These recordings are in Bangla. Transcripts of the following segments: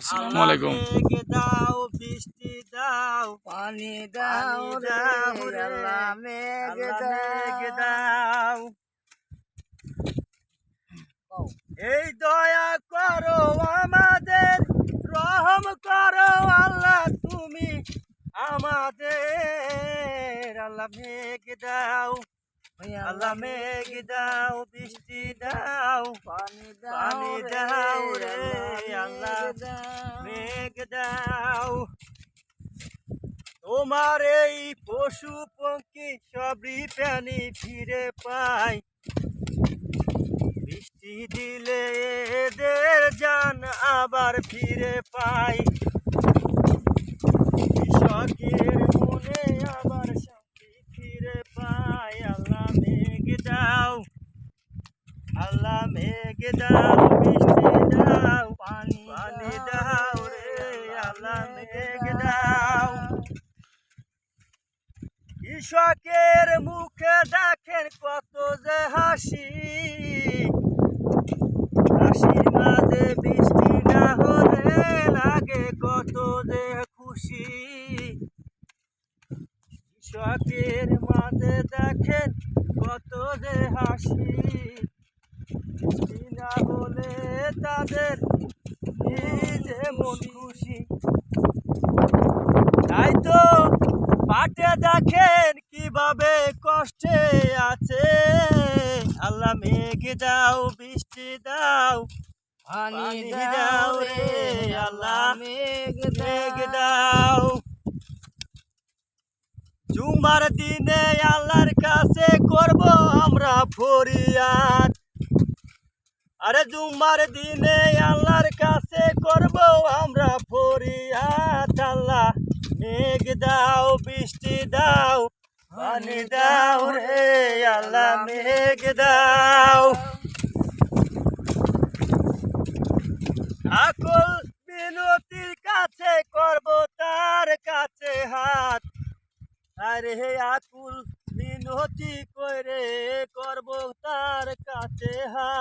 আসসালামু আলাইকুম। দাও বৃষ্টি দাও পানি দাও দাও আল্লাহ মেঘ দাও। দাও। এই দয়া করো আমাদের রহম করো আল্লাহ তুমি আমাদের। আল্লাহ মেঘ দাও। আল্লাহ মেঘ দাও বৃষ্টি দাও পানি দাও রে, আল্লাহ দাও। মেঘ দাও। তোমার এই পশু পঙ্খী সবই প্রাণী ফিরে পায় বৃষ্টি দিলে এদের যান আবার ফিরে পায় কৃষকের মনে আবার শান্তি ফিরে পায় আল্লাহ মেঘ দাও আল্লাহ মেঘ দাও বৃষ্টি দাও পানি পানি দাও রে আল্লাহ মেঘ দাও। কৃষকের মুখে দেখেন কত যে হাসি। হাসির মাঝে বৃষ্টি না হলে লাগে কত যে খুশি। কৃষকের মাঝে দেখেন কত যে হাসি। তাদের নিজে মন খুশি। তাই তো পাটে দেখেন কীভাবে কষ্টে আছে। আল্লাহ মেঘ দাও বৃষ্টি দাও পানি দাও রে আল্লাহ মেঘ মেঘ দাও। জুমার দিনে আল্লাহর কাছে করব আমরা ফরিয়াদ। আরে জুমার দিনে আল্লাহর কাছে করব আমরা ফরিয়াদ। আল্লাহ, মেঘ দাও, বৃষ্টি দাও, পানি দাও রে। আল্লাহ, মেঘ দাও। আকল বিনতির কাছে করব তার কাছে হাত। আরে হে আকুল মিনতি করে করব তার কাছে হাত।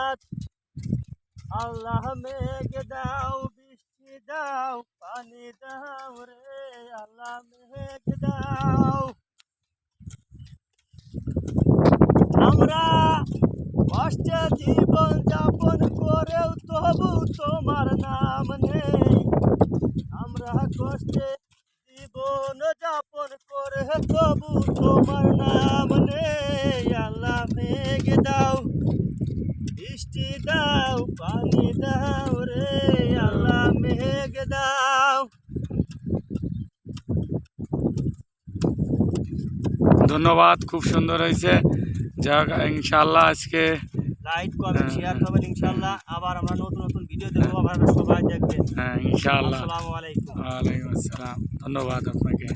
আল্লাহ মেঘ দাও, বৃষ্টি দাও, পানি দাও রে, আল্লাহ মেঘ দাও। আমরা কষ্টে জীবন যাপন করেও তবু তোমার নাম নেই। আমরা কষ্টে জীবন যাপন করে তবু তোমার নাম নেই আল্লাহ মেঘ দাও বৃষ্টি দাও পানি দাও রে আল্লাহ মেঘ দাও। ধন্যবাদ খুব সুন্দর হয়েছে। যাক ইনশাল্লাহ আজকে লাইক কমেন্ট শেয়ার। করবেন ইনশাল্লাহ আবার আমরা নতুন নতুন ভিডিও দেবো আবার সবাই দেখবেন। হ্যাঁ ইনশাআল্লাহ। আসসালামু আলাইকুম। ওয়ালাইকুম আসসালাম। ধন্যবাদ আপনাকে।